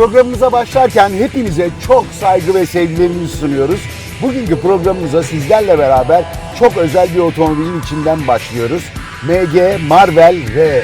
Programımıza başlarken hepinize çok saygı ve sevgilerimizi sunuyoruz. Bugünkü programımıza sizlerle beraber çok özel bir otomobilin içinden başlıyoruz. MG Marvel R.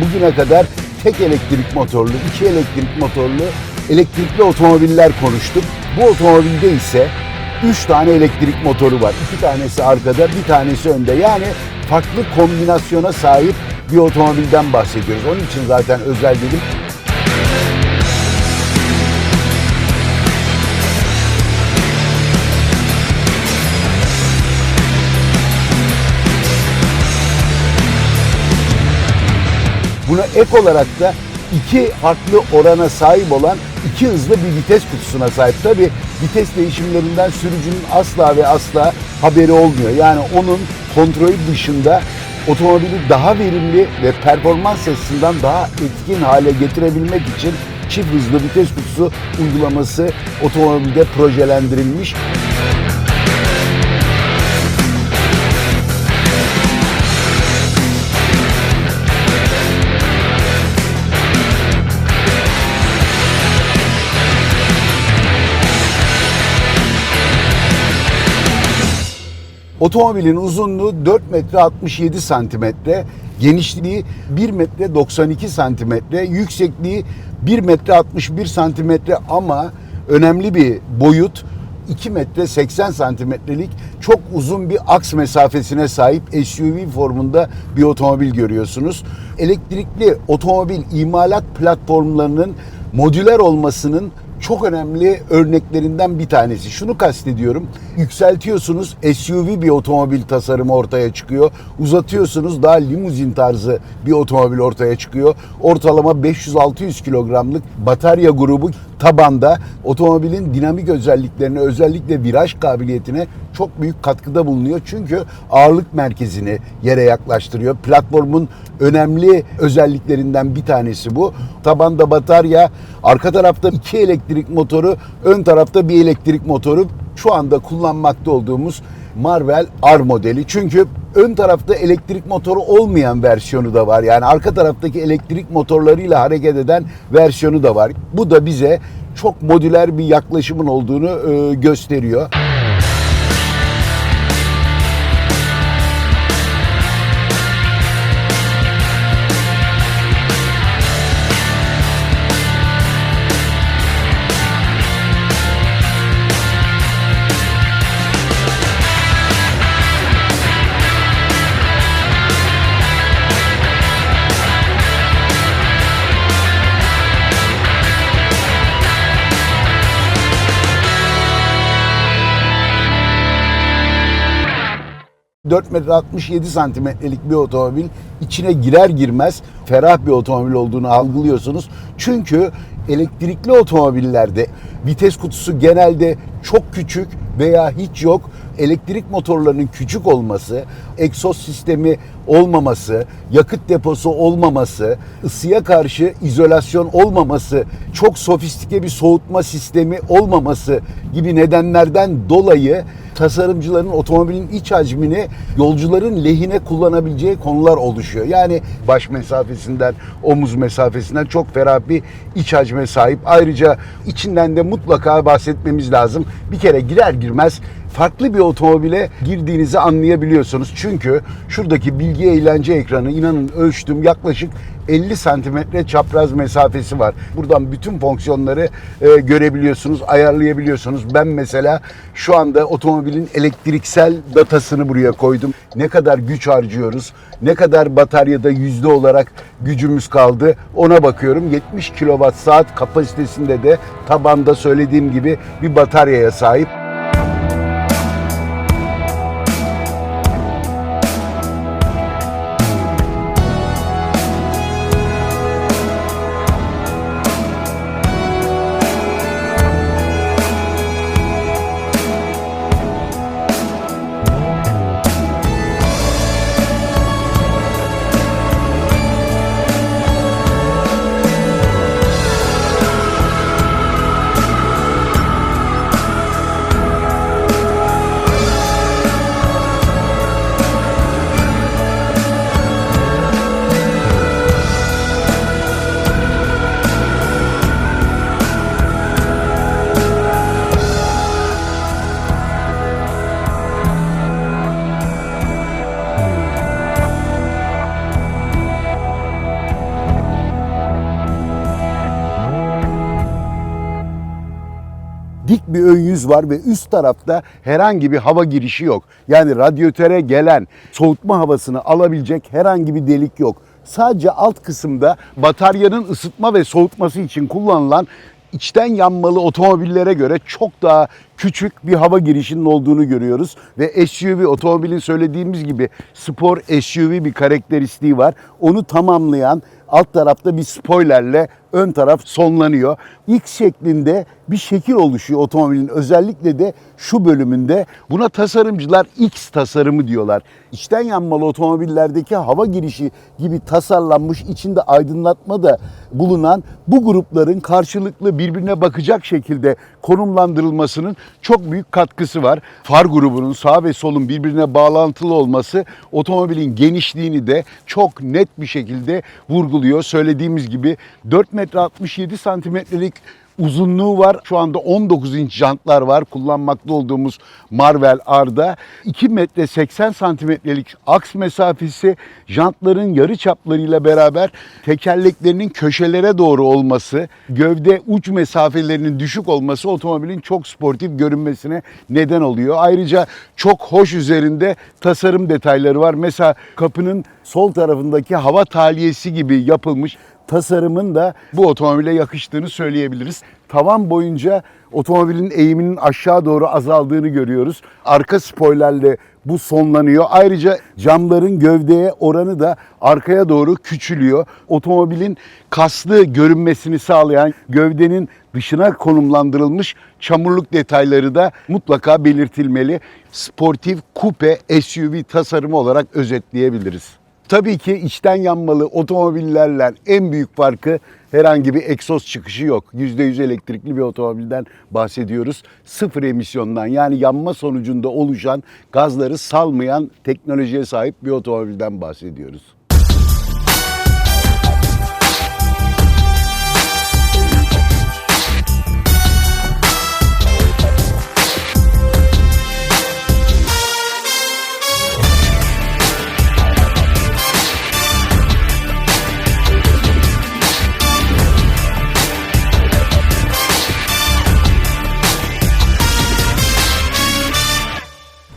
Bugüne kadar tek elektrik motorlu, iki elektrik motorlu elektrikli otomobiller konuştuk. Bu otomobilde ise 3 tane elektrik motoru var. 2 tanesi arkada, bir tanesi önde. Yani farklı kombinasyona sahip bir otomobilden bahsediyoruz. Onun için zaten özel dedim. Buna ek olarak da iki farklı orana sahip olan iki hızlı bir vites kutusuna sahip. Tabi vites değişimlerinden sürücünün asla ve asla haberi olmuyor. Yani onun kontrolü dışında otomobili daha verimli ve performans açısından daha etkin hale getirebilmek için çift hızlı vites kutusu uygulaması otomobilde projelendirilmiş. Otomobilin uzunluğu 4 metre 67 santimetre, genişliği 1 metre 92 santimetre, yüksekliği 1 metre 61 santimetre ama önemli bir boyut 2 metre 80 santimetrelik çok uzun bir aks mesafesine sahip SUV formunda bir otomobil görüyorsunuz. Elektrikli otomobil imalat platformlarının modüler olmasının çok önemli örneklerinden bir tanesi. Şunu kastediyorum. Yükseltiyorsunuz SUV bir otomobil tasarımı ortaya çıkıyor. Uzatıyorsunuz daha limuzin tarzı bir otomobil ortaya çıkıyor. Ortalama 500-600 kilogramlık batarya grubu tabanda otomobilin dinamik özelliklerine özellikle viraj kabiliyetine çok büyük katkıda bulunuyor. Çünkü ağırlık merkezini yere yaklaştırıyor. Platformun önemli özelliklerinden bir tanesi bu. Tabanda batarya, arka tarafta iki elektrik motoru, ön tarafta bir elektrik motoru. Şu anda kullanmakta olduğumuz Marvel R modeli. Çünkü ön tarafta elektrik motoru olmayan versiyonu da var. Yani arka taraftaki elektrik motorlarıyla hareket eden versiyonu da var. Bu da bize çok modüler bir yaklaşımın olduğunu e, gösteriyor. ...4 metre 67 santimetrelik bir otomobil içine girer girmez ferah bir otomobil olduğunu algılıyorsunuz. Çünkü elektrikli otomobillerde vites kutusu genelde çok küçük veya hiç yok. Elektrik motorlarının küçük olması, egzoz sistemi olmaması, yakıt deposu olmaması, ısıya karşı izolasyon olmaması, çok sofistike bir soğutma sistemi olmaması gibi nedenlerden dolayı tasarımcıların otomobilin iç hacmini yolcuların lehine kullanabileceği konular oluşuyor. Yani baş mesafesinden, omuz mesafesinden çok ferah bir iç hacme sahip. Ayrıca içinden de mutlaka bahsetmemiz lazım. Bir kere girer girmez farklı bir otomobile girdiğinizi anlayabiliyorsunuz. Çünkü şuradaki bilgi eğlence ekranı inanın ölçtüm yaklaşık 50 santimetre çapraz mesafesi var. Buradan bütün fonksiyonları e, görebiliyorsunuz, ayarlayabiliyorsunuz. Ben mesela şu anda otomobilin elektriksel datasını buraya koydum. Ne kadar güç harcıyoruz, ne kadar bataryada yüzde olarak gücümüz kaldı ona bakıyorum. 70 kilowatt saat kapasitesinde de tabanda söylediğim gibi bir bataryaya sahip. Ön yüz var ve üst tarafta herhangi bir hava girişi yok. Yani radyatöre gelen soğutma havasını alabilecek herhangi bir delik yok. Sadece alt kısımda bataryanın ısıtma ve soğutması için kullanılan içten yanmalı otomobillere göre çok daha küçük bir hava girişinin olduğunu görüyoruz. Ve SUV otomobilin söylediğimiz gibi spor SUV bir karakteristiği var. Onu tamamlayan alt tarafta bir spoilerle ön taraf sonlanıyor. X şeklinde bir şekil oluşuyor otomobilin özellikle de şu bölümünde. Buna tasarımcılar X tasarımı diyorlar. İçten yanmalı otomobillerdeki hava girişi gibi tasarlanmış içinde aydınlatma da bulunan bu grupların karşılıklı birbirine bakacak şekilde konumlandırılmasının çok büyük katkısı var. Far grubunun sağ ve solun birbirine bağlantılı olması otomobilin genişliğini de çok net bir şekilde vurguluyor. Söylediğimiz gibi 4 metre 67 santimetrelik uzunluğu var. Şu anda 19 inç jantlar var. Kullanmakta olduğumuz Marvel R'da. 2 metre 80 santimetrelik aks mesafesi jantların yarı çaplarıyla beraber tekerleklerinin köşelere doğru olması, gövde uç mesafelerinin düşük olması otomobilin çok sportif görünmesine neden oluyor. Ayrıca çok hoş üzerinde tasarım detayları var. Mesela kapının sol tarafındaki hava tahliyesi gibi yapılmış tasarımın da bu otomobile yakıştığını söyleyebiliriz. Tavan boyunca otomobilin eğiminin aşağı doğru azaldığını görüyoruz. Arka spoilerle bu sonlanıyor. Ayrıca camların gövdeye oranı da arkaya doğru küçülüyor. Otomobilin kaslı görünmesini sağlayan gövdenin dışına konumlandırılmış çamurluk detayları da mutlaka belirtilmeli. Sportif kupe SUV tasarımı olarak özetleyebiliriz. Tabii ki içten yanmalı otomobillerle en büyük farkı herhangi bir egzoz çıkışı yok. %100 elektrikli bir otomobilden bahsediyoruz. Sıfır emisyondan yani yanma sonucunda oluşan gazları salmayan teknolojiye sahip bir otomobilden bahsediyoruz.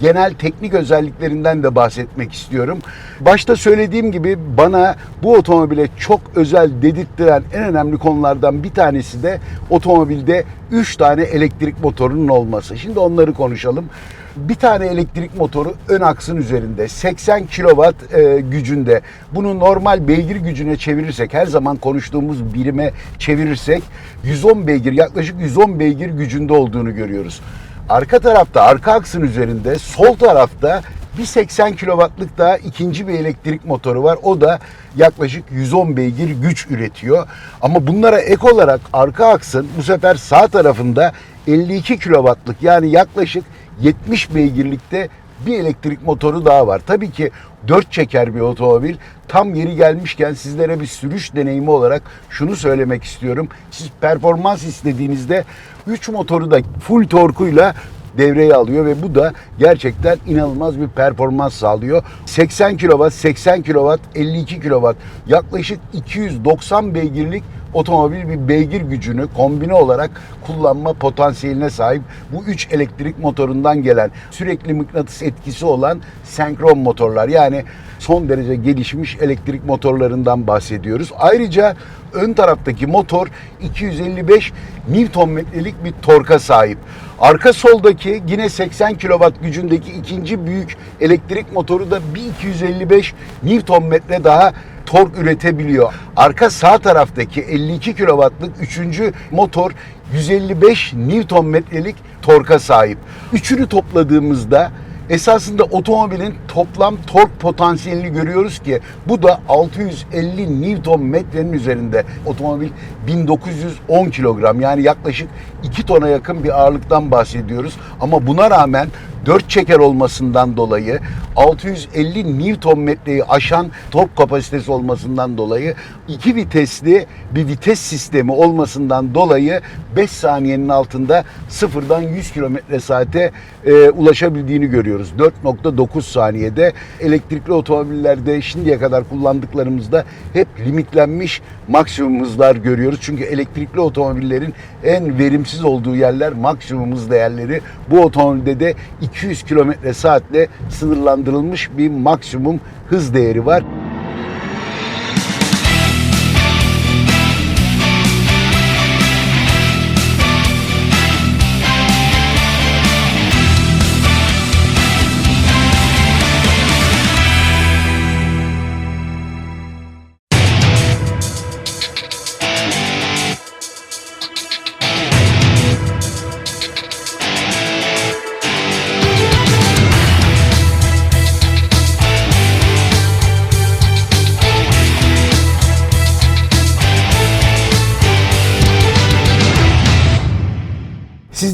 Genel teknik özelliklerinden de bahsetmek istiyorum. Başta söylediğim gibi bana bu otomobile çok özel dedirttiren en önemli konulardan bir tanesi de otomobilde 3 tane elektrik motorunun olması. Şimdi onları konuşalım. Bir tane elektrik motoru ön aksın üzerinde 80 kW e, gücünde. Bunu normal beygir gücüne çevirirsek her zaman konuştuğumuz birime çevirirsek 110 beygir yaklaşık 110 beygir gücünde olduğunu görüyoruz. Arka tarafta arka aksın üzerinde sol tarafta bir 80 kW'lık daha ikinci bir elektrik motoru var. O da yaklaşık 110 beygir güç üretiyor. Ama bunlara ek olarak arka aksın bu sefer sağ tarafında 52 kW'lık yani yaklaşık 70 beygirlikte bir elektrik motoru daha var. Tabii ki 4 çeker bir otomobil. Tam yeri gelmişken sizlere bir sürüş deneyimi olarak şunu söylemek istiyorum. Siz performans istediğinizde 3 motoru da full torkuyla devreye alıyor ve bu da gerçekten inanılmaz bir performans sağlıyor. 80 kW, 80 kW, 52 kW yaklaşık 290 beygirlik otomobil bir beygir gücünü kombine olarak kullanma potansiyeline sahip. Bu 3 elektrik motorundan gelen sürekli mıknatıs etkisi olan senkron motorlar yani son derece gelişmiş elektrik motorlarından bahsediyoruz. Ayrıca ön taraftaki motor 255 Nm'lik bir torka sahip. Arka soldaki yine 80 kW gücündeki ikinci büyük elektrik motoru da bir 255 Nm daha tork üretebiliyor. Arka sağ taraftaki 52 kW'lık üçüncü motor 155 Nm'lik torka sahip. Üçünü topladığımızda esasında otomobilin toplam tork potansiyelini görüyoruz ki bu da 650 Nm'nin üzerinde. Otomobil 1910 kilogram yani yaklaşık 2 tona yakın bir ağırlıktan bahsediyoruz. Ama buna rağmen 4 çeker olmasından dolayı 650 Newton metreyi aşan tork kapasitesi olmasından dolayı iki vitesli bir vites sistemi olmasından dolayı 5 saniyenin altında sıfırdan 100 kilometre saate e, ulaşabildiğini görüyoruz. 4.9 saniyede elektrikli otomobillerde şimdiye kadar kullandıklarımızda hep limitlenmiş maksimum hızlar görüyoruz. Çünkü elektrikli otomobillerin en verimsiz olduğu yerler maksimum hız değerleri. Bu otomobilde de 200 kilometre saatle sınırlandırılmış bir maksimum hız değeri var.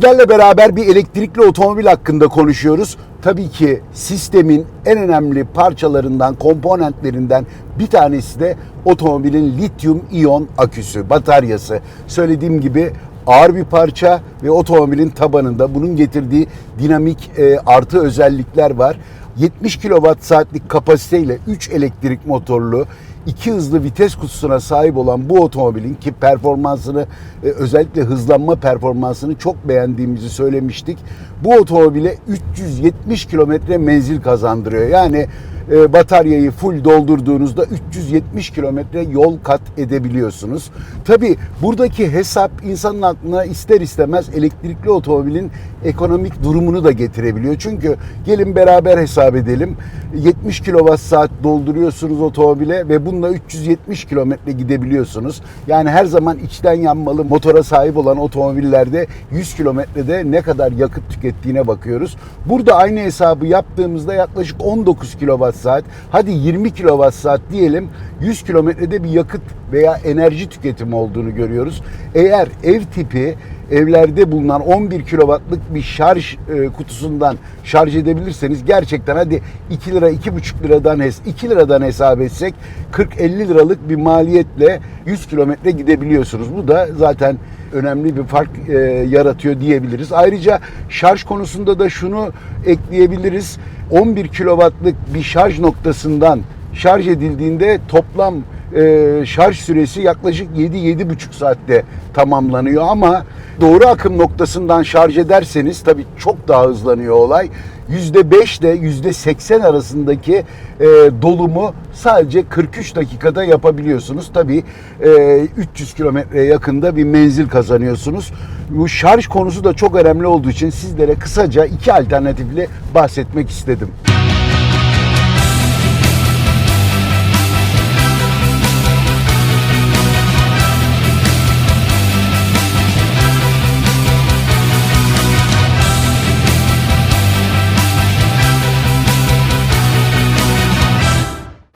Sizlerle beraber bir elektrikli otomobil hakkında konuşuyoruz. Tabii ki sistemin en önemli parçalarından, komponentlerinden bir tanesi de otomobilin lityum iyon aküsü, bataryası. Söylediğim gibi ağır bir parça ve otomobilin tabanında bunun getirdiği dinamik e, artı özellikler var. 70 kWh saatlik kapasiteyle 3 elektrik motorlu iki hızlı vites kutusuna sahip olan bu otomobilin ki performansını e, özellikle hızlanma performansını çok beğendiğimizi söylemiştik. Bu otomobile 370 kilometre menzil kazandırıyor. Yani e, bataryayı full doldurduğunuzda 370 kilometre yol kat edebiliyorsunuz. Tabi buradaki hesap insanın aklına ister istemez elektrikli otomobilin ekonomik durumunu da getirebiliyor. Çünkü gelin beraber hesap edelim. 70 kWh saat dolduruyorsunuz otomobile ve bununla 370 kilometre gidebiliyorsunuz. Yani her zaman içten yanmalı motora sahip olan otomobillerde 100 kilometrede ne kadar yakıt tükettiğine bakıyoruz. Burada aynı hesabı yaptığımızda yaklaşık 19 kWh saat, hadi 20 kWh saat diyelim 100 kilometrede bir yakıt veya enerji tüketimi olduğunu görüyoruz. Eğer ev tipi evlerde bulunan 11 kW'lık bir şarj e, kutusundan şarj edebilirseniz gerçekten hadi 2 lira 2,5 liradan hes 2 liradan hesap etsek 40-50 liralık bir maliyetle 100 kilometre gidebiliyorsunuz. Bu da zaten önemli bir fark e, yaratıyor diyebiliriz. Ayrıca şarj konusunda da şunu ekleyebiliriz. 11 kW'lık bir şarj noktasından şarj edildiğinde toplam e, şarj süresi yaklaşık 7-7,5 saatte tamamlanıyor ama doğru akım noktasından şarj ederseniz tabii çok daha hızlanıyor olay. %5 ile %80 arasındaki e, dolumu sadece 43 dakikada yapabiliyorsunuz. Tabii e, 300 kilometreye yakında bir menzil kazanıyorsunuz. Bu şarj konusu da çok önemli olduğu için sizlere kısaca iki alternatifle bahsetmek istedim.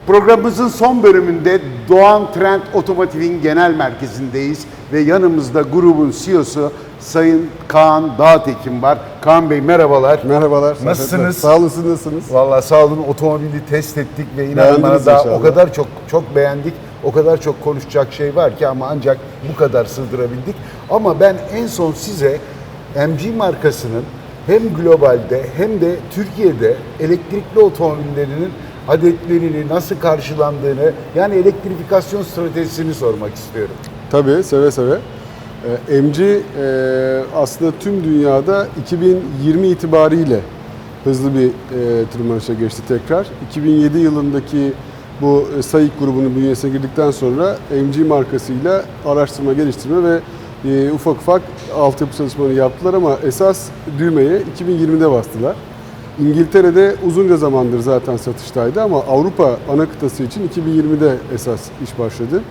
Programımızın son bölümünde Doğan Trend Otomotiv'in genel merkezindeyiz ve yanımızda grubun CEO'su Sayın Kaan Dağtekin var. Kaan Bey merhabalar. Merhabalar. Nasılsınız? Sağ olun, siz nasılsınız? Vallahi sağ olun otomobili test ettik ve inanın Beğendiniz bana daha inşallah. o kadar çok çok beğendik. O kadar çok konuşacak şey var ki ama ancak bu kadar sığdırabildik. Ama ben en son size MG markasının hem globalde hem de Türkiye'de elektrikli otomobillerinin adetlerini nasıl karşılandığını yani elektrifikasyon stratejisini sormak istiyorum. Tabii, seve seve. Ee, MG e, aslında tüm dünyada 2020 itibariyle hızlı bir e, tırmanışa geçti tekrar. 2007 yılındaki bu e, SAIC grubunun bünyesine girdikten sonra MG markasıyla araştırma, geliştirme ve ufak ufak altyapı çalışmaları yaptılar ama esas düğmeye 2020'de bastılar. İngiltere'de uzunca zamandır zaten satıştaydı ama Avrupa ana kıtası için 2020'de esas iş başladı.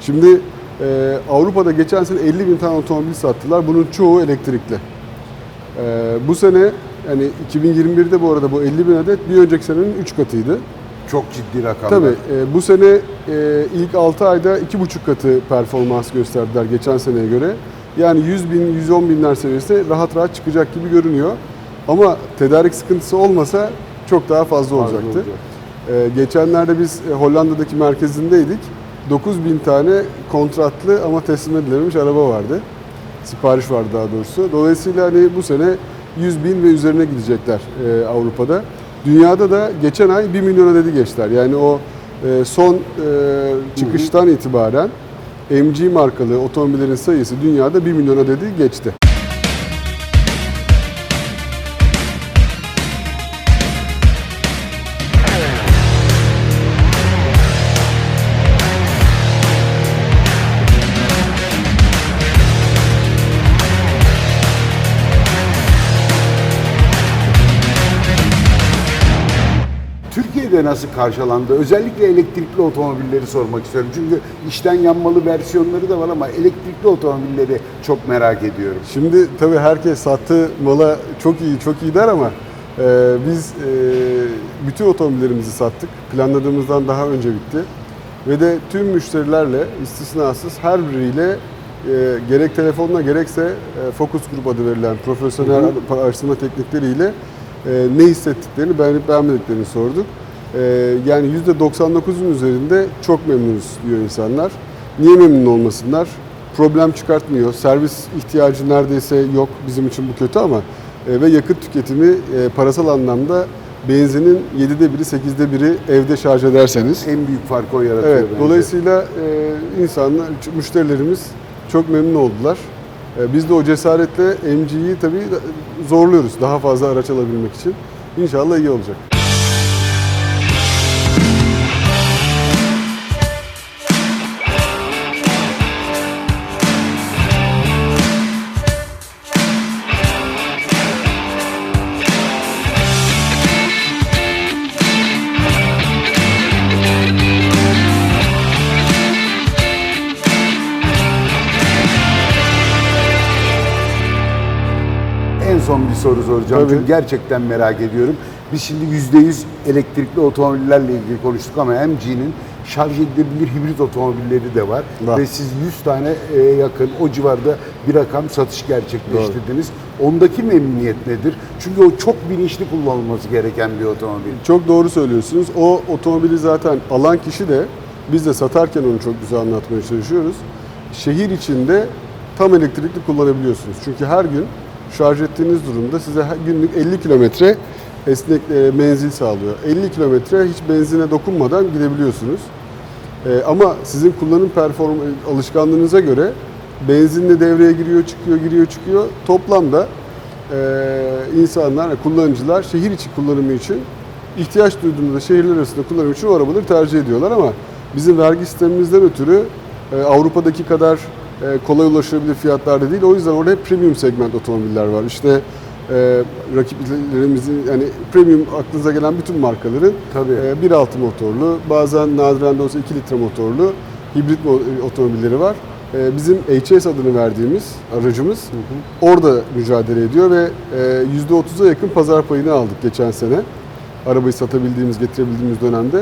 Şimdi e, Avrupa'da geçen sene 50 bin tane otomobil sattılar. Bunun çoğu elektrikli. E, bu sene yani 2021'de bu arada bu 50 bin adet bir önceki senenin 3 katıydı. Çok ciddi rakamlar. Tabii e, bu sene e, ilk 6 ayda 2,5 katı performans gösterdiler geçen seneye göre. Yani 100 bin, 110 binler seviyesine rahat rahat çıkacak gibi görünüyor. Ama tedarik sıkıntısı olmasa çok daha fazla olacaktı. olacak. Ee, geçenlerde biz e, Hollanda'daki merkezindeydik. 9000 tane kontratlı ama teslim edilememiş araba vardı. Sipariş vardı daha doğrusu. Dolayısıyla hani bu sene 100 bin ve üzerine gidecekler e, Avrupa'da. Dünyada da geçen ay 1 milyon adedi geçtiler. Yani o e, son e, çıkıştan itibaren MG markalı otomobillerin sayısı dünyada 1 milyon adedi geçti. Türkiye'de nasıl karşılandı? Özellikle elektrikli otomobilleri sormak istiyorum. Çünkü içten yanmalı versiyonları da var ama elektrikli otomobilleri çok merak ediyorum. Şimdi tabii herkes sattığı mala çok iyi, çok iyi der ama e, biz e, bütün otomobillerimizi sattık. Planladığımızdan daha önce bitti. Ve de tüm müşterilerle istisnasız her biriyle e, gerek telefonla gerekse e, focus group adı verilen profesyonel araştırma teknikleriyle e, ne hissettiklerini, beğenip beğenmediklerini sorduk. E, yani %99'un üzerinde çok memnunuz diyor insanlar. Niye memnun olmasınlar? problem çıkartmıyor. Servis ihtiyacı neredeyse yok. Bizim için bu kötü ama e, ve yakıt tüketimi e, parasal anlamda benzinin 7'de biri 8'de biri evde şarj ederseniz. En büyük farkı o yaratıyor Evet, bence. dolayısıyla e, insanlar, müşterilerimiz çok memnun oldular. E, biz de o cesaretle MG'yi tabii zorluyoruz daha fazla araç alabilmek için. İnşallah iyi olacak. Soru soracağım Tabii. çünkü gerçekten merak ediyorum. Biz şimdi %100 elektrikli otomobillerle ilgili konuştuk ama MG'nin şarj edilebilir hibrit otomobilleri de var. Var. Ve siz 100 tane e, yakın o civarda bir rakam satış gerçekleştirdiniz. Ondaki memnuniyet nedir? Çünkü o çok bilinçli kullanılması gereken bir otomobil. Çok doğru söylüyorsunuz. O otomobili zaten alan kişi de biz de satarken onu çok güzel anlatmaya çalışıyoruz. Şehir içinde tam elektrikli kullanabiliyorsunuz. Çünkü her gün şarj ettiğiniz durumda size günlük 50 kilometre esnek e, menzil sağlıyor. 50 kilometre hiç benzine dokunmadan gidebiliyorsunuz. E, ama sizin kullanım perform alışkanlığınıza göre benzinle devreye giriyor, çıkıyor, giriyor, çıkıyor. Toplamda e, insanlar, kullanıcılar şehir içi kullanımı için ihtiyaç duyduğunda şehirler arasında kullanım için o arabaları tercih ediyorlar ama bizim vergi sistemimizden ötürü e, Avrupa'daki kadar kolay ulaşılabilir fiyatlarda değil. O yüzden orada hep premium segment otomobiller var. İşte e, rakiplerimizin yani premium aklınıza gelen bütün markaların Tabii. e, 1.6 motorlu, bazen nadiren de olsa 2 litre motorlu hibrit mo- otomobilleri var. E, bizim HS adını verdiğimiz aracımız orada mücadele ediyor ve e, %30'a yakın pazar payını aldık geçen sene. Arabayı satabildiğimiz, getirebildiğimiz dönemde.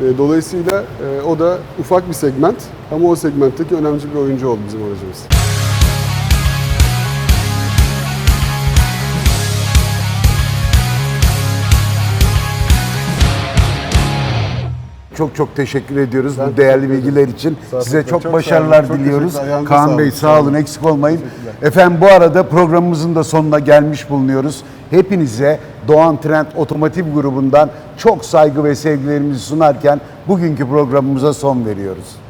E, dolayısıyla e, o da ufak bir segment ama o segmentteki önemli bir oyuncu oldu bizim aracımız. Çok çok teşekkür ediyoruz Ben bu değerli bilgiler için. Sağ. Size çok, Çok başarılar. Çok diliyoruz. Kaan. Bey Sağ olun eksik olmayın. Efendim bu arada programımızın da sonuna gelmiş bulunuyoruz. Hepinize Doğan Trend Otomotiv grubundan çok saygı ve sevgilerimizi sunarken bugünkü programımıza son veriyoruz.